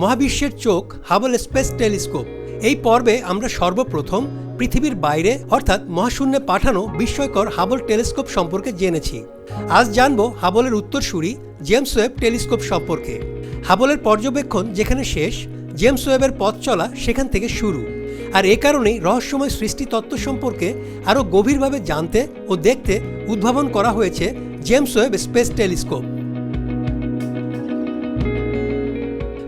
মহাবিশ্বের চোখ Hubble space telescope এই পর্বে আমরা সর্বপ্রথম পৃথিবীর বাইরে, অর্থাৎ মহাশূন্যে পাঠানো বিস্ময়কর হাবল টেলিস্কোপ সম্পর্কে জেনেছি। আজ জানব হাবলের উত্তরসূরি জেমস ওয়েব টেলিস্কোপ সম্পর্কে। হাবলের পর্যবেক্ষণ যেখানে শেষ জেমস ওয়েবের পথ চলা সেখান থেকে শুরু। আর এ কারণেই রহস্যময় সৃষ্টি তত্ত্ব সম্পর্কে আরও গভীরভাবে জানতে ও দেখতে উদ্ভাবন করা হয়েছে জেমস ওয়েব স্পেস টেলিস্কোপ